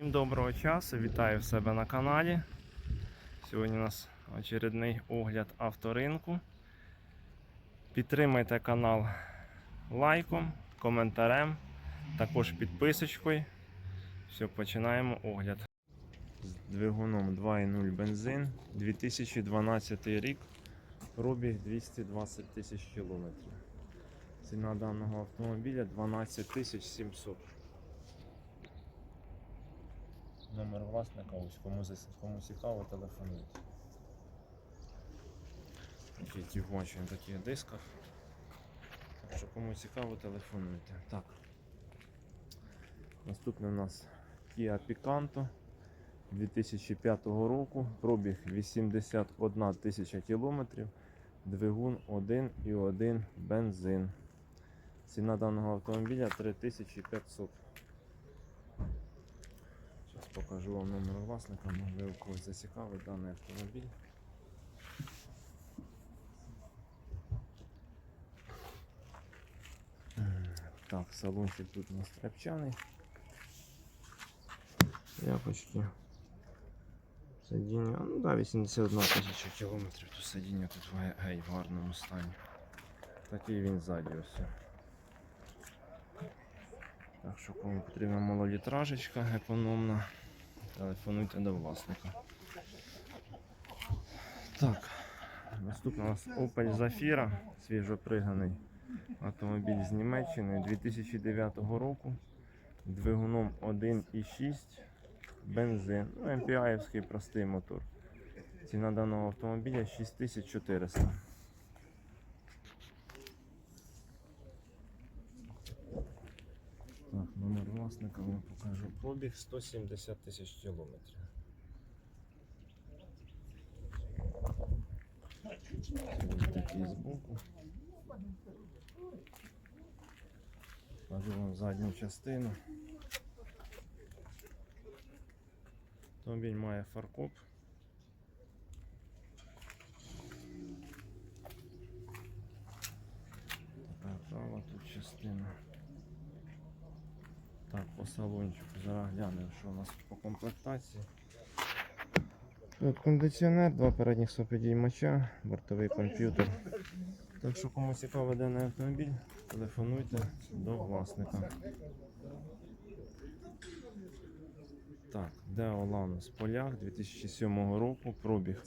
Всім доброго часу, вітаю в себе на каналі. Сьогодні у нас очередний огляд авторинку. Підтримайте канал лайком, коментарем, також підписочкою. Все, починаємо огляд. З двигуном 2.0 бензин, 2012 рік, пробіг 220 тисяч кілометрів. Ціна даного автомобіля 12 тисяч 700. Номер власника, ось кому, кому цікаво, телефонуйте. Такі ті на таких дисках. Так що кому цікаво, телефонуйте. Так. Наступний у нас Kia Picanto 2005 року, пробіг 81 тисяча кілометрів, двигун 1,1 бензин. Ціна даного автомобіля 3500. Покажу вам номер власника, можливо когось зацікавить даний автомобіль. Так, салончик тут у нас тряпчаний. Япочки. Сидіння, ну да, 81 тисяча кілометрів, то сидіння тут в ге- геть в гарному стані. Такий він ззаді ось. Так що кому потрібна малолітражечка економна, телефонуйте до власника. Так, наступний у нас Opel Zafira, свіжоприганий автомобіль з Німеччини 2009 року. Двигуном 1,6 бензин. Ну, MPI-овський простий мотор. Ціна даного автомобіля 6400. Так, номер власника вам покажу. Пробіг 170 тисяч кілометрів. Ось такий збоку. Покажу вам задню частину. Автомобіль має фаркоп. Така права тут частина. Так, по салончику зараз глянемо, що у нас по комплектації. Тут кондиціонер, два передніх сопідіймача, бортовий комп'ютер. Так що кому цікавий даний автомобіль, телефонуйте до власника. Так, Деолан з полях 2007 року, пробіг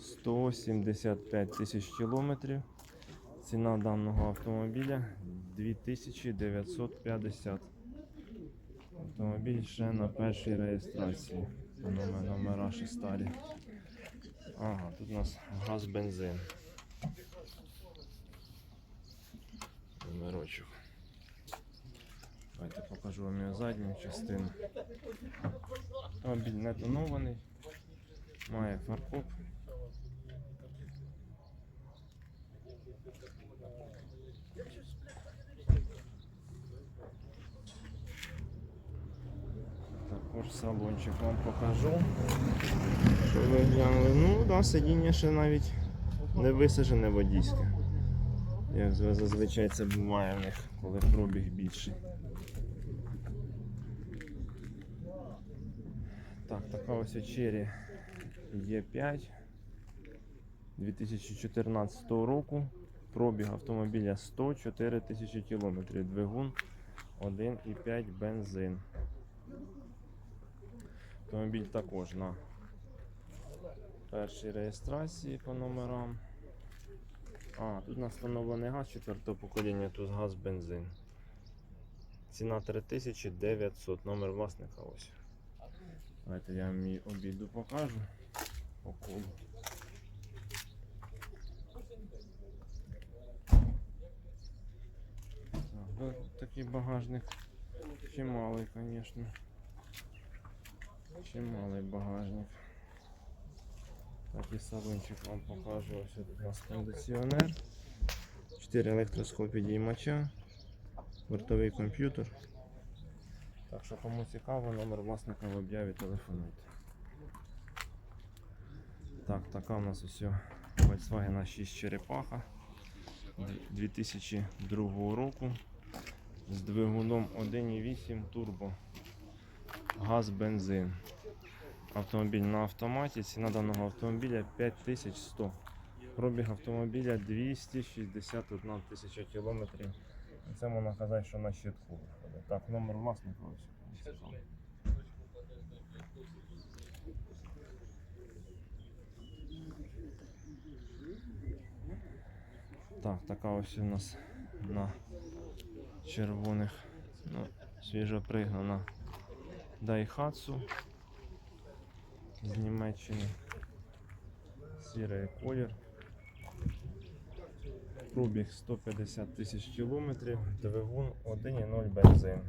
175 тисяч кілометрів. Ціна даного автомобіля 2950. Автомобіль ще на першій реєстрації. Номер, номера ще старі. Ага, тут у нас газ бензин. Номерочок. Давайте покажу вам його задню частину. Автомобіль не тонований, має фаркоп. Також салончик вам покажу. Що ви глянули? Ну, да, сидіння ще навіть не висажене водійське. Як зазвичай це буває в них, коли пробіг більший. Так, така ось Cherry Е5 2014 року. Пробіг автомобіля 104 тисячі кілометрів. Двигун 1,5 бензин. Автомобіль також на першій реєстрації по номерам. А, тут встановлений газ четвертого покоління, тут газ бензин. Ціна 3900, номер власника ось. Давайте я вам обіду покажу. По. Так, такий багажник чималий, звісно. Чималий багажник. Так і салончик вам покажу. Ось тут у нас кондиціонер. 4 електроскопідіймача, бортовий комп'ютер. Так що кому цікаво, номер власника в об'яві телефонуйте. Так, така у нас ось Volkswagen 6 черепаха 2002 року з двигуном 1.8 турбо. Газ, бензин. Автомобіль на автоматі. Ціна даного автомобіля 5100. Пробіг автомобіля 261 тисяча кілометрів. Це можна казати, що на щитку виходить. Так, номер власника. Так, така ось у нас на червоних, ну, свіжо пригнана Daihatsu з Німеччини. Сірий колір. Пробіг 150 тисяч кілометрів, двигун 1,0 бензин.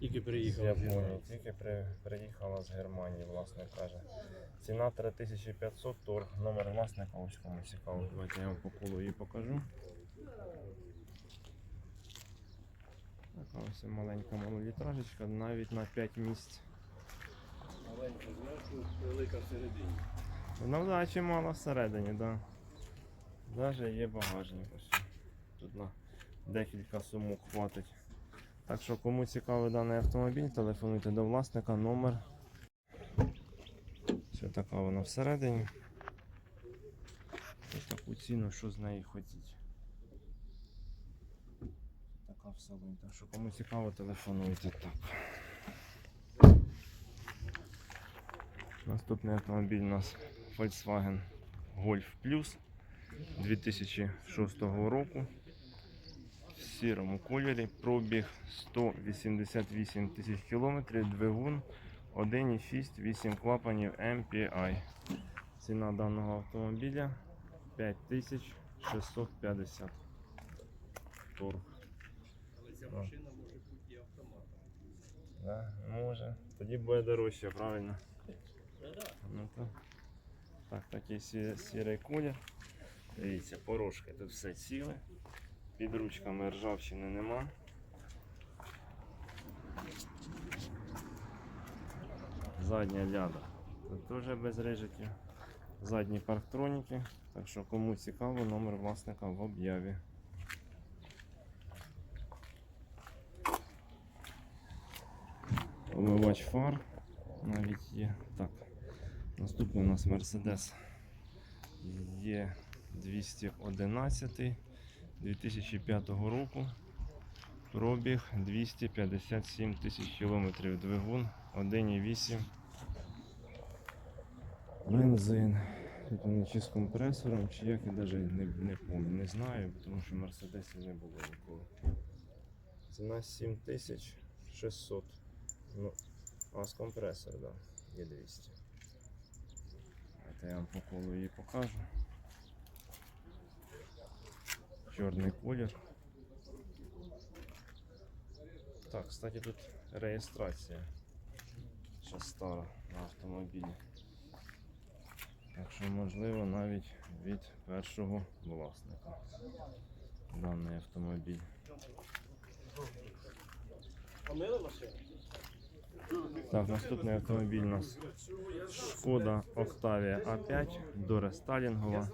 Тільки З. Японії. Тільки при, приїхала з Германії, власне каже. Ціна 3500 торг. Номер власника ось кому цікаво. Давайте я вам по колу її покажу. Така ось маленька малолітражечка, навіть на 5 місць. Маленька зверху, велика всередині. Ну да, чимало всередині, так. Да. Даже є багажник ось. Тут на декілька сумок хватить. Так що кому цікавий даний автомобіль, телефонуйте до власника номер. Все така вона всередині. Ось таку ціну, що з неї хотіть. В салоні. Так що кому цікаво, телефонуйте так. Наступний автомобіль у нас Volkswagen Golf Plus 2006 року. В сірому кольорі пробіг 188 тисяч кілометрів, двигун 1,6, 8 клапанів MPI. Ціна даного автомобіля 5650 торг. Ця машина може бути і автоматом. Да, може. Тоді буде дорожче, правильно? Ну, то. Так, такий сі- сірий колір. Дивіться, порошки тут все ціле. Під ручками ржавчини нема. Задня ляда. Тут теж без рижиків. Задні парктроніки. Так що кому цікаво, номер власника в об'яві. Омивач фар навіть є. Так. Наступний у нас Mercedes є 211 2005 року. Пробіг 257 тисяч кілометрів. Двигун 1,8. Бензин. Тут вони чи з компресором, чи як я навіть не, не пам'ятаю, не знаю, тому що Мерседесів не було ніколи. Ціна 7600. Ну, а з компресор, да, є 200. Давайте я вам по колу її покажу. Чорний колір. Так, кстати, тут реєстрація. Ще стара на автомобілі. Так що можливо навіть від першого власника даний автомобіль. Помили машину? Так, наступний автомобіль у нас Шкода Octavia A5 дорестайлінгова.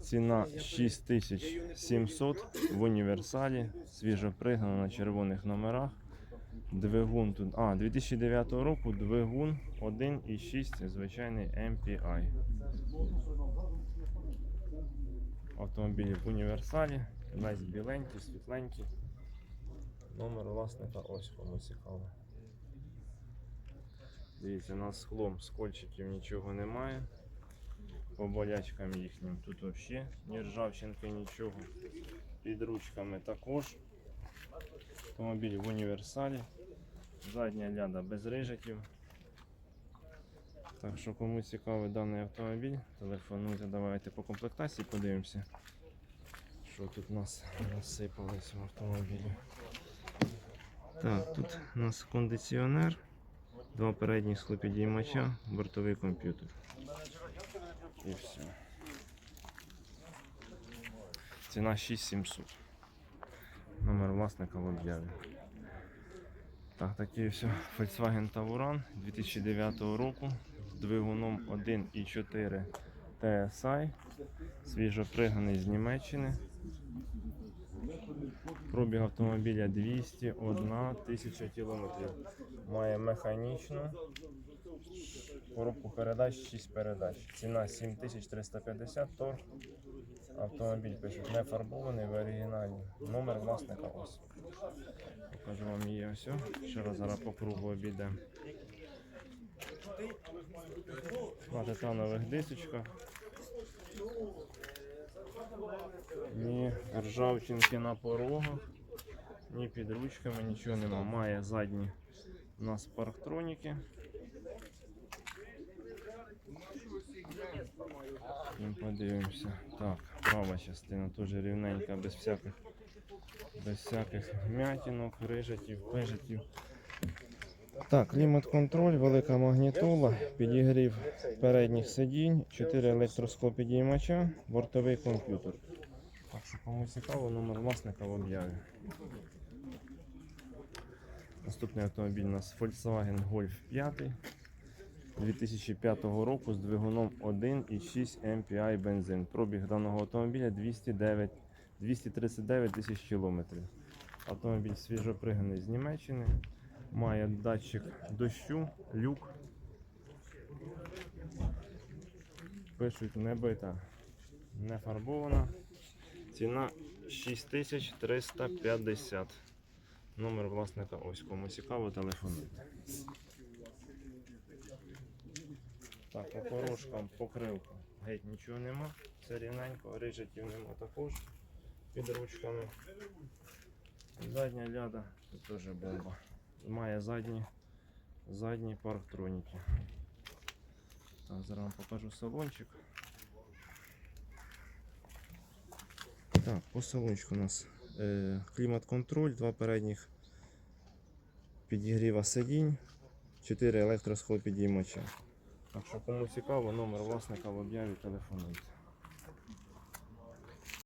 Ціна 6700 в універсалі, свіжо пригнана на червоних номерах. Двигун тут. А, 2009 року двигун 1,6 звичайний MPI. Автомобіль в універсалі, весь біленький, світленький. Номер власника ось кому цікаво. Дивіться, на склом скольчиків нічого немає. По болячкам їхнім тут взагалі ні ржавчинки, нічого. Під ручками також. Автомобіль в універсалі. Задня ляда без рижиків. Так що кому цікавий даний автомобіль, телефонуйте, давайте по комплектації подивимося. Що тут у нас насипалось в автомобілі. Так, тут у нас кондиціонер, два передні склопідіймача, бортовий комп'ютер. І все. Ціна 6700. Номер власника в об'яві. Так, такий все. Volkswagen Tauran 2009 року з двигуном 1,4 TSI. Свіжо пригнаний з Німеччини. Пробіг автомобіля 201 тисяча кілометрів. Має механічну коробку передач, 6 передач. Ціна 7350 торг. Автомобіль пишуть не фарбований в оригіналі. Номер власника ось. Покажу вам її ось. Ще раз зараз по кругу обійдемо. На титанових дисочках. Ні ржавчинки на порогах, ні під ручками, нічого нема. Має задні у нас парктроніки. Ну, подивимося. Так, права частина теж рівненька, без всяких, без всяких м'ятінок, рижатів, пижатів. Так, клімат-контроль, велика магнітола, підігрів передніх сидінь, 4 електросклопідіймача, бортовий комп'ютер. Так що кому цікаво, номер власника в об'яві. Наступний автомобіль у нас Volkswagen Golf 5 2005 року з двигуном 1,6 MPI бензин. Пробіг даного автомобіля 209, 239 тисяч кілометрів. Автомобіль свіжопригнаний з Німеччини. Має датчик дощу, люк. Пишуть не бита, не фарбована. Ціна 6350. Номер власника ось кому цікаво, телефонуйте. Так, по порожкам, покривка. Геть нічого нема. Все рівненько, рижиків нема також під ручками. Задня ляда, тут теж бомба. Має задні, задні парктроніки. Так, зараз вам покажу салончик. Так, по салончику у нас е, клімат-контроль, два передніх підігріва сидінь, 4 електросхопідіймача. Так що кому цікаво, номер власника в об'яві телефонуйте.